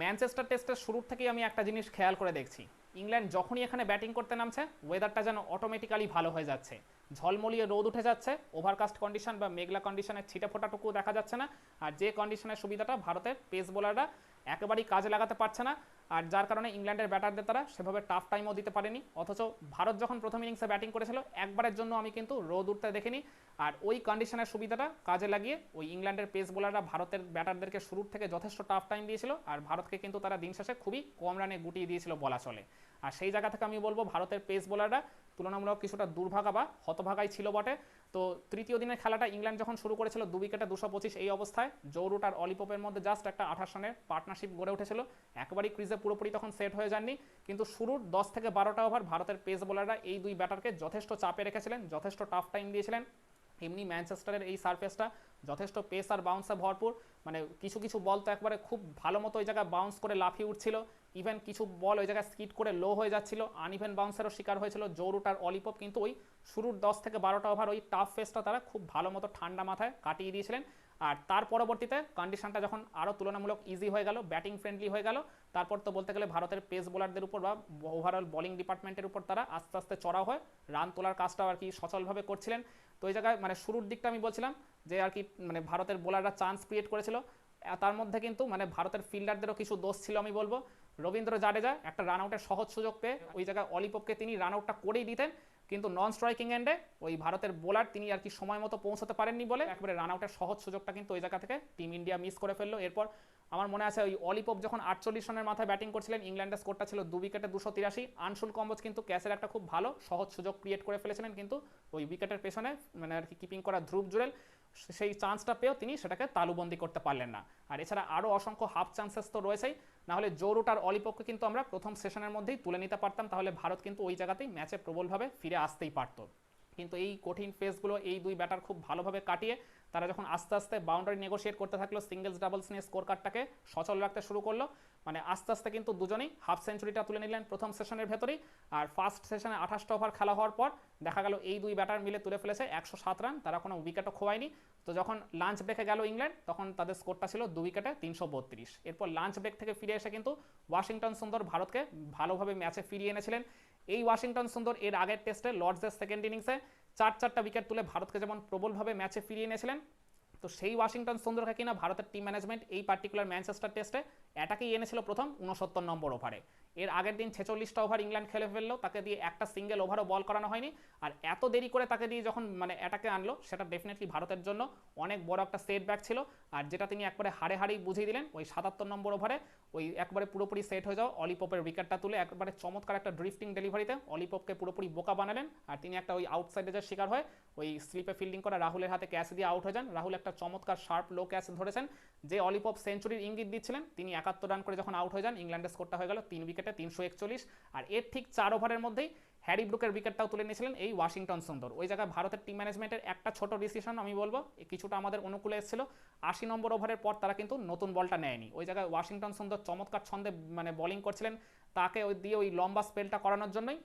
Manchester টেস্টের শুরুর থেকেই আমি একটা জিনিস খেয়াল করে দেখছি। ইংল্যান্ড যখনই এখানে ব্যাটিং করতে নামছে ওয়েদারটা যেন অটোমেটিক্যালি ভালো হয়ে যাচ্ছে। ঝলমলিয়ে রোদ উঠে যাচ্ছে ওভারকাস্ট কন্ডিশন বা মেঘলা কন্ডিশনের ছিটে ফোটাটুকু দেখা যাচ্ছে না। আর যে কন্ডিশনের সুবিধাটা ভারতের পেস বোলাররা একেবারেই কাজে লাগাতে পারছে না। আর যার কারণে ইংল্যান্ডের ব্যাটারদের তারা সেভাবে টাফ টাইমও দিতে পারেনি। অথচ ভারত যখন প্রথম ইনিংসে ব্যাটিং করেছিল, একবারের জন্য আমি কিন্তু রোদ উঠতে দেখিনি। আর ওই কন্ডিশনের সুবিধাটা কাজে লাগিয়ে ওই ইংল্যান্ডের পেস বোলাররা ভারতের ব্যাটারদেরকে শুরুর থেকে যথেষ্ট টাফ টাইম দিয়েছিল। আর ভারতকে কিন্তু তারা দিন শেষে খুবই কম রানে গুটিয়ে দিয়েছিল বলা চলে। আর সেই জায়গা থেকে আমি বলব, ভারতের পেস বোলাররা তুলনামূলক কিছুটা দুর্ভাগা বা হতভাগাই ছিল বটে। তো তৃতীয় দিনের খেলাটা ইংল্যান্ড যখন শুরু করেছিল দু উইকেটে দুশো পঁচিশ এই অবস্থায় জৌরুট আর অলিপপের মধ্যে জাস্ট একটা আঠাশ রানের পার্টনারশিপ গড়ে উঠেছিল। একবারই ক্রিজে পুরোপুরি তখন সেট হয়ে যাননি। কিন্তু শুরুর দশ থেকে বারোটা ওভার ভারতের পেস বোলাররা এই দুই ব্যাটারকে যথেষ্ট চাপে রেখেছিলেন, যথেষ্ট টাফ টাইম দিয়েছিলেন। এমনি ম্যানচেস্টারের এই সারফেসটা যথেষ্ট পেস আর বাউন্সে ভরপুর। মানে কিছু কিছু বল তো একবারে খুব ভালো মতো ওই জায়গায় বাউন্স করে লাফিয়ে উঠছিল। ইভেন কিছু বল ওই জায়গায় স্কিট করে লো হয়ে যাচ্ছিল। আনইভেন বাউন্সারও শিকার হয়েছিল জৌরুট আর অলিপপ কিন্তু ওই শুরুর দশ থেকে বারোটা ওভার ওই টাফ ফেসটা তারা খুব ভালো মতো ঠান্ডা মাথায় কাটিয়ে দিয়েছিলেন। আর তার পরবর্তীতে কন্ডিশনটা যখন আরও তুলনামূলক ইজি হয়ে গেল ব্যাটিং ফ্রেন্ডলি হয়ে গেল, তারপর তো বলতে গেলে ভারতের পেস বোলারদের উপর বা ওভারঅল বোলিং ডিপার্টমেন্টের উপর তারা আস্তে আস্তে চড়া হয়ে রান তোলার কাজটাও আর কি সচলভাবে করছিলেন। তো ওই জায়গায় মানে শুরুর দিকটা আমি বলছিলাম যে আর কি মানে ভারতের বোলাররা চান্স ক্রিয়েট করেছিল। তার মধ্যে কিন্তু মানে ভারতের ফিল্ডারদেরও কিছু দোষ ছিল আমি বলব। রবীন্দ্র জাডেজা একটা রান আউটের সহজ সুযোগ পেয়ে ওই জায়গায় অলিপপকে তিনি রান আউটটা করেই দিতেন কিন্তু নন স্ট্রাইকিং এন্ডে ওই ভারতের বোলার তিনি আর কি সময় মতো পৌঁছতে পারেননি বলে একবারে রান আউটের সহজ সুযোগটা কিন্তু ওই জায়গা থেকে টিম ইন্ডিয়া মিস করে ফেলল। এরপর আমার মনে আছে ওই অলিপপ যখন আটচল্লিশ রানের মাথায় ব্যাটিং করছিলেন, ইংল্যান্ডের স্কোরটা ছিল দু উইকেটে দুশো তিরাশি। আনসুল কম্বোজ কিন্তু ক্যাসের একটা খুব ভালো, সহজ সুযোগ ক্রিয়েট করে ফেলেছিলেন কিন্তু ওই উইকেটের পেছনে মানে আর কি কিপিং করা ধ্রুব জুরেল সেই চান্সটা পেয়েও তিনি সেটাকে তালুবন্দি করতে পারলেন না। আর এছাড়া আরও অসংখ্য হাফ চান্সেস তো রয়েছেই। নাহলে জোরুট আর অলিপপকে কিন্তু আমরা প্রথম সেশনের মধ্যেই তুলে নিতে পারতাম, তাহলে ভারত কিন্তু ওই জায়গাতেই ম্যাচে প্রবলভাবে ফিরে আসতেই পারতো। কিন্তু এই কঠিন ফেসগুলো এই দুই ব্যাটার খুব ভালোভাবে কাটিয়ে তারা যখন আস্তে আস্তে বাউন্ডারি নেগোশিয়েট করতে থাকল সিঙ্গেলস ডাবলস নিয়ে স্কোর কার্ডটাকে সচল রাখতে শুরু করল মানে আস্তে আস্তে কিন্তু দুজনেই হাফ সেঞ্চুরিটা তুলে নিলেন প্রথম সেশনের ভেতরেই। আর ফার্স্ট সেশনে আঠাশটা ওভার খেলা হওয়ার পর দেখা গেল এই দুই ব্যাটার মিলে তুলে ফেলেছে একশো সাত রান তারা কোনো উইকেটও খোয়ায়নি। তো যখন লাঞ্চ ব্রেকে গেল ইংল্যান্ড, তখন তাদের স্কোরটা ছিল দু উইকেটে তিনশো বত্রিশ। এরপর লাঞ্চ ব্রেক থেকে ফিরে এসে কিন্তু ওয়াশিংটন সুন্দর ভারতকে ভালোভাবে ম্যাচে ফিরিয়ে এনেছিলেন। এই ওয়াশিংটন সুন্দর এর আগের টেস্টে লর্ডসের সেকেন্ড ইনিংসে চার চারটা উইকেট তুলে ভারতকে যেমন প্রবলভাবে ম্যাচে ফিরিয়ে এনেছিলেন, তো সেই ওয়াশিংটন সুন্দরকে কিনা ভারতের টিম ম্যানেজমেন্ট এই পার্টিকুলার ম্যানচেস্টার টেস্টে অ্যাটাকেই এনেছিল প্রথম, উনসত্তর নম্বর ওভারে এর আগের দিন ছেচল্লিশটা ওভার ইংল্যান্ড খেলে ফেলল, তাকে দিয়ে একটা সিঙ্গেল ওভারও বল করানো হয়নি। আর এত দেরি করে তাকে দিয়ে যখন মানে অ্যাটাকে আনলো, সেটা ডেফিনেটলি ভারতের জন্য অনেক বড় একটা সেট ব্যাক ছিল। আর যেটা তিনি একবারে হাড়ে হাড়েই বুঝিয়ে দিলেন, ওই সাতাত্তর নম্বর ওভারে ওই একবারে পুরোপুরি সেট হয়ে যাও। অলিপপের উইকেটটা তুলে একবারে চমৎকার একটা ড্রিফটিং ডেলিভারিতে অলিপপকে পুরোপুরি বোকা বানালেন। আর তিনি একটা ওই আউটসাইডে যে শিকার হয়, ওই স্লিপে ফিল্ডিং করা রাহুলের হাতে ক্যাচ দিয়ে আউট হয়ে যান। রাহুল একটা চমৎকার শার্প লো ক্যাচ ধরেছেন, যে অলিপপ সেঞ্চুরির ইঙ্গিত দিচ্ছিলেন। তিনি একাত্তর রান করে যখন আউট হয়ে যান, ইংল্যান্ডের স্কোরটা হয়ে গেল তিন উইকেটে তিনশো একচল্লিশ, আর এর ঠিক চার ওভারের মধ্যেই হ্যারি ব্রুকের উইকেটটাও তুলে নিয়েছিলেন এই ওয়াশিংটন সুন্দর। ওই জায়গায় ভারতের টিম ম্যানেজমেন্টের একটা ছোট ডিসিশন আমি বলব কিছুটা আমাদের অনুকূলে এসেছিল। আশি নম্বর ওভারের পর তারা কিন্তু নতুন বলটা নেয়নি। ওই জায়গায় ওয়াশিংটন সুন্দর চমৎকার ছন্দে মানে বোলিং করছিলেন। তাকে ওই দিয়ে ওই লম্বা স্পেলটা করানোর জন্যই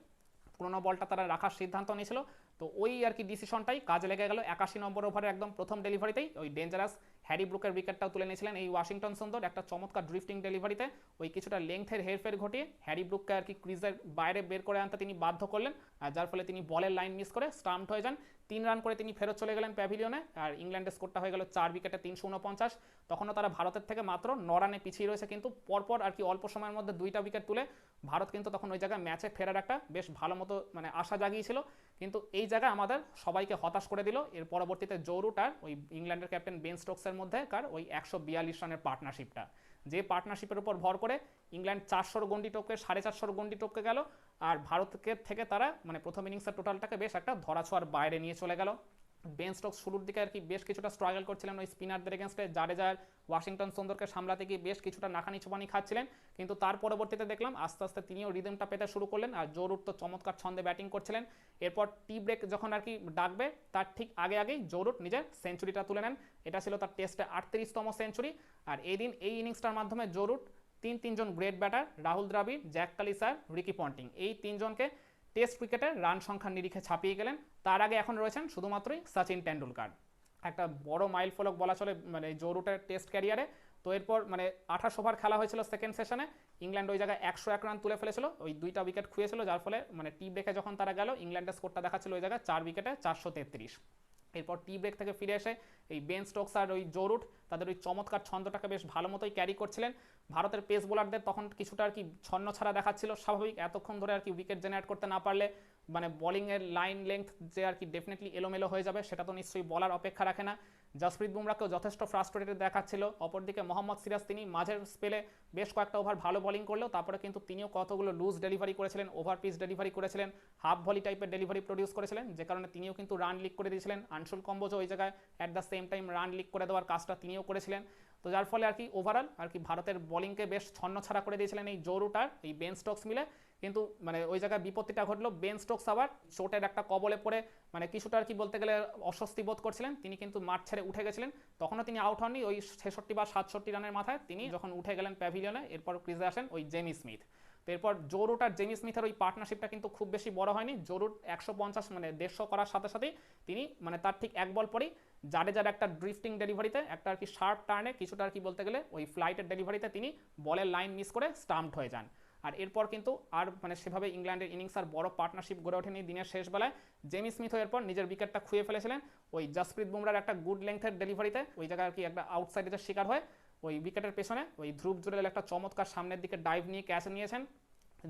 পুরোনো বলটা তারা রাখার সিদ্ধান্ত নিয়েছিল। তো ওই আর কি ডিসিশনটাই কাজে লেগে গেল একাশি নম্বর ওভারে একদম প্রথম ডেলিভারিতেই ওই ডেঞ্জারাস হ্যারি ব্রুকের উইকেটটাও তুলে নিয়েছিলেন এই ওয়াশিংটন সুন্দর, একটা চমৎকার ড্রিফটিং ডেলিভারিতে, ওই কিছুটা লেংথের হেরফের ঘটিয়ে হ্যারি ব্রুককে আর কি ক্রিজের বাইরে বের করে আনতে তিনি বাধ্য করলেন, আর যার ফলে তিনি বলের লাইন মিস করে স্টাম্পড হয়ে যান। তিন রান করে তিনি ফেরত চলে গেলেন প্যাভিলিয়নে, আর ইংল্যান্ডের স্কোরটা হয়ে গেল চার উইকেটে তিনশো উনপঞ্চাশ। তখনও তারা ভারতের থেকে মাত্র ন রানে পিছিয়ে রয়েছে, কিন্তু পরপর আর কি অল্প সময়ের মধ্যে দুইটা উইকেট তুলে ভারত কিন্তু তখন ওই জায়গায় ম্যাচে ফেরার একটা বেশ ভালো মতো মানে আশা জাগিয়েছিল। কিন্তু এই জায়গায় আমাদের সবাইকে হতাশ করে দিল। এর পরবর্তীতে জৌরুট আর ওই ইংল্যান্ডের ক্যাপ্টেন বেন স্টোকসের মধ্যে কার ওই একশো বিয়াল্লিশ রানের পার্টনারশিপটা যে পার্টনারশিপের উপর ভর করে ইংল্যান্ড চারশোর গন্ডি টপকে, সাড়ে চারশোর গন্ডি টপকে গেল, আর ভারতকে থেকে তারা মানে প্রথম ইনিংসের টোটালটাকে বেশ একটা ধরাছোয়ার বাইরে নিয়ে চলে গেল। বেন স্টোকস শুরুর দিকে আর কি বেশ কিছুটা স্ট্রাগল করছিলেন ওই স্পিনারদের এগেনস্টে জাডেজার ওয়াশিংটন সুন্দরকে সামলাতে গিয়ে বেশ কিছুটা নাকানি চুপানি খাচ্ছিলেন। কিন্তু তার পরবর্তীতে দেখলাম আস্তে আস্তে তিনিও রিদমটা পেতে শুরু করলেন আর জোরুট তো চমৎকার ছন্দে ব্যাটিং করছিলেন। এরপর টি ব্রেক যখন আর কি ডাকবে, তার ঠিক আগে আগেই জোরুট নিজের সেঞ্চুরিটা তুলে নেন। এটা ছিল তার টেস্টে আটত্রিশতম সেঞ্চুরি আর এই দিন এই ইনিংসটার মাধ্যমে জোরুট তিন তিনজন great batter Rahul Dravid, Jacques কালিসার, Ricky Ponting. এই তিনজনকে টেস্ট ক্রিকেটের রান সংখ্যার নিরিখে ছাপিয়ে গেলেন। তার আগে এখন রয়েছেন শুধুমাত্রই সচিন টেন্ডুলকার একটা বড় মাইল ফলক বলা চলে মানে জোরুটের টেস্ট ক্যারিয়ারে। তো এরপর মানে আঠাশ ওভার খেলা হয়েছিল সেকেন্ড সেশনে ইংল্যান্ড ওই জায়গায় একশো এক রান তুলে ফেলেছিল। ওই দুইটা উইকেট খুঁয়েছিল, যার ফলে মানে টি দেখে যখন তারা গেল, ইংল্যান্ডের স্কোরটা দেখাচ্ছিল ওই জায়গায় চার উইকেটে চারশো তেত্রিশ। এরপর টি ব্রেক থেকে ফিরে এসে এই বেন স্টোকস আর ওই জোরুট তাদের ওই চমৎকার ছন্দটাকে বেশ ভালো মতোই ক্যারি করছিলেন। ভারতের পেস বোলারদের তখন কিছুটা আর কি ছন্ন ছাড়া দেখাচ্ছিল, স্বাভাবিক। এতক্ষণ ধরে আর কি উইকেট জেনারেট করতে না পারলে মানে বোলিংয়ের লাইন লেংথ যে আর কি ডেফিনেটলি এলোমেলো হয়ে যাবে, সেটা তো নিশ্চয়ই বলার অপেক্ষা রাখে না। জসপ্রীত বুমরাকেও যথেষ্ট ফ্রাস্ট্রেটেড দেখাচ্ছিল। অপরদিকে মোহাম্মদ সিরাজ তিনি মাঝের স্পেলে বেশ কয়েকটা ওভার ভালো বোলিং করলেও, তারপরে কিন্তু তিনিও কতগুলো লুজ ডেলিভারি করেছিলেন ওভার পিচ ডেলিভারি করেছিলেন হাফ ভলি টাইপের ডেলিভারি প্রডিউস করেছিলেন, যে কারণে তিনিও কিন্তু রান লিক করে দিয়েছিলেন। আনসুল কম্বোজও ওই জায়গায় at the same time run leak করে দেওয়ার কাজটা তিনিও করেছিলেন। তো যার ফলে আর কি ওভারঅল আর কি ভারতের বোলিংকে বেশ ছন্ন ছাড়া করে দিয়েছিলেন এই জোরুটার এই বেন স্টকস মিলে। কিন্তু মানে ওই জায়গায় বিপত্তিটা ঘটলো। বেন স্টোকস আবার চোটের একটা কবলে পড়ে মানে কিছুটা আর কি বলতে গেলে অস্বস্তি বোধ করছিলেন। তিনি কিন্তু মাঠ ছেড়ে উঠে গেছিলেন। তখনও তিনি আউট হননি। ওই ছেষট্টি বা সাতষট্টি রানের মাথায় তিনি যখন উঠে গেলেন প্যাভিলিয়নে এরপর ক্রিজে আসেন ওই জেমি স্মিথ তো এরপর জোরুট আর জেমি স্মিথের ওই পার্টনারশিপটা কিন্তু খুব বেশি বড় হয়নি। জোরুট একশো পঞ্চাশ মানে দেড়শো করার সাথে সাথেই তিনি মানে তার ঠিক এক বল পরেই জাডেজার একটা ড্রিফটিং ডেলিভারিতে একটা আর কি শার্প টার্নে কিছুটা আর কি বলতে গেলে ওই ফ্লাইটের ডেলিভারিতে তিনি বলের লাইন মিস করে স্টাম্পড হয়ে যান। আর এরপর কিন্তু আর মানে সেভাবে ইংল্যান্ডের ইনিংস আর বড় পার্টনারশিপ গড়ে ওঠেনি দিনের শেষ বেলায়। জেমি স্মিথও এরপর নিজের উইকেটটা খুঁয়ে ফেলেছিলেন। ওই জসপ্রীত বুমরার একটা গুড লেংথের ডেলিভারিতে ওই জায়গায় আর কি একটা আউটসাইডের শিকার হয়, ওই উইকেটের পেছনে ওই ধ্রুব জুরেল একটা চমৎকার সামনের দিকে ডাইভ নিয়ে ক্যাচ নিয়েছেন।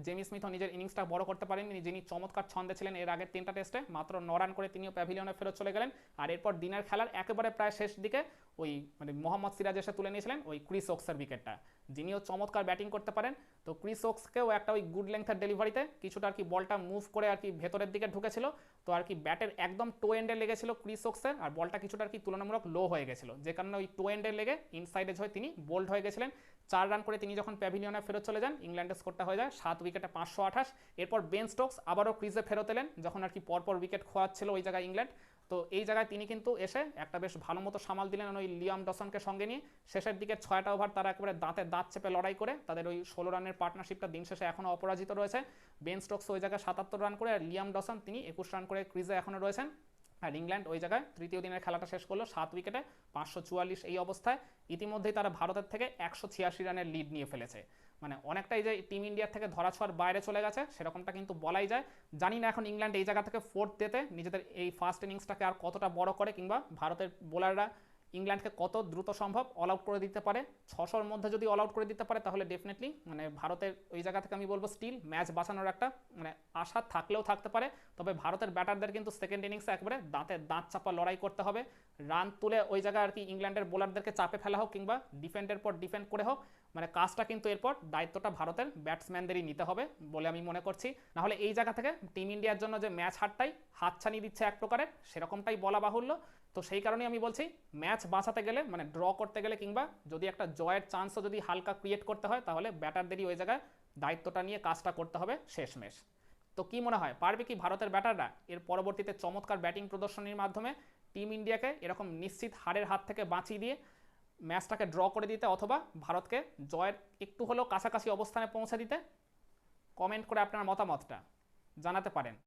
জেমি স্মিথও নিজের ইনিংসটা বড় করতে পারেননি, যিনি চমৎকার ছন্দে ছিলেন এর আগের তিনটা টেস্টে মাত্র ন রান করে তিনিও প্যাভিলিয়নে ফেরত চলে গেলেন। আর এরপর দিনের খেলার একেবারে প্রায় শেষ দিকে ওই মানে মোহাম্মদ সিরাজ এসে তুলে নিয়েছিলেন ওই ক্রিস ওক্সের উইকেটটা যিনিও চমৎকার ব্যাটিং করতে পারেন। তো ক্রিস ওক্সকেও একটা ওই গুড লেংথের ডেলিভারিতে কিছুটা আর কি বলটা মুভ করে আর কি ভেতরের দিকে ঢুকেছিল। তো আর কি ব্যাটের একদম টো এন্ডে লেগেছিল ক্রিস ওক্সের আর বলটা কিছুটা আর কি তুলনামূলক লো হয়ে গেছিল। যে কারণে ওই টো এন্ডে লেগে ইনসাইডে হয়ে তিনি বোল্ড হয়ে গেছিলেন। চার রান করে তিনি যখন প্যাভিলিয়নে ফেরত চলে যান ইংল্যান্ডের স্কোরটা হয়ে যায় সাত উইকেটে পাঁচশো আঠাশ। এরপর বেন স্টোকস আবারও ক্রিজে ফেরত এলেন, যখন আর কি পরপর উইকেট খোয়াচ্ছিল ওই জায়গায় ইংল্যান্ড তো এই জায়গায় তিনি কিন্তু এসে একটা বেশ ভালো মতো সামাল দিলেন ওই লিয়াম ডসনকে সঙ্গে নিয়ে। শেষের দিকে ছয়টা ওভার তারা একেবারে দাঁতে দাঁত চেপে লড়াই করে তাদের ওই ষোলো রানের পার্টনারশিপটা দিন শেষে এখনও অপরাজিত রয়েছে। বেন স্টোকস ওই জায়গায় সাতাত্তর রান করে আর লিয়াম ডসন তিনি একুশ রান করে ক্রিজে এখনও রয়েছেন। আর ইংল্যান্ড ওই জায়গায় তৃতীয় দিনের খেলাটা শেষ করল সাত উইকেটে পাঁচশো চুয়াল্লিশ এই অবস্থায়। ইতিমধ্যেই তারা ভারতের থেকে একশো ছিয়াশি রানের লিড নিয়ে ফেলেছে। মানে অনেকটাই যে টিম ইন্ডিয়ার থেকে ধরা ছোঁয়ার বাইরে চলে গেছে, সেরকমটা কিন্তু বলাই যায়। জানি না এখন ইংল্যান্ড এই জায়গা থেকে ফোর্থ দিতে, নিজেদের এই ফার্স্ট ইনিংসটাকে আর কতটা বড় করে, কিংবা ভারতের বোলাররা ইংল্যান্ডকে কত দ্রুত সম্ভব অল আউট করে দিতে পারে। ছশোর মধ্যে যদি অল আউট করে দিতে পারে, তাহলে ডেফিনেটলি মানে ভারতের ওই জায়গা থেকে আমি বলব স্টিল ম্যাচ বাঁচানোর একটা মানে আশা থাকলেও থাকতে পারে। তবে ভারতের ব্যাটারদের কিন্তু সেকেন্ড ইনিংসে একবারে দাঁতে দাঁত চাপা লড়াই করতে হবে। রান তুলে ওই জায়গায় আর কি ইংল্যান্ডের বোলারদেরকে চাপে ফেলা হোক, কিংবা ডিফেন্ডের পর ডিফেন্ড করে হোক মানে কাজটা কিন্তু এরপর দায়িত্বটা ভারতের ব্যাটসম্যানদেরই নিতে হবে বলে আমি মনে করছি। নাহলে এই জায়গা থেকে টিম ইন্ডিয়ার জন্য যে ম্যাচ হারটাই হাতছানি দিচ্ছে এক প্রকারের সেরকমটাই বলা বাহুল্য। তো সেই কারণেই আমি বলছি ম্যাচ বাঁচাতে গেলে মানে ড্র করতে গেলে কিংবা যদি একটা জয়ের চান্সও যদি হালকা ক্রিয়েট করতে হয়, তাহলে ব্যাটারদেরই ওই জায়গায় দায়িত্বটা নিয়ে কাজটা করতে হবে শেষমেশ। তো কি মনে হয়, পারবে কি ভারতের ব্যাটাররা এর পরবর্তীতে চমৎকার ব্যাটিং প্রদর্শনীর মাধ্যমে টিম ইন্ডিয়াকে এরকম নিশ্চিত হারের হাত থেকে বাঁচিয়ে দিয়ে ম্যাচটাকে ড্র করে দিতে অথবা ভারতকে জয়ের একটু হলেও কাছাকাছি অবস্থানে পৌঁছে দিতে কমেন্ট করে আপনার মতামতটা জানাতে পারেন।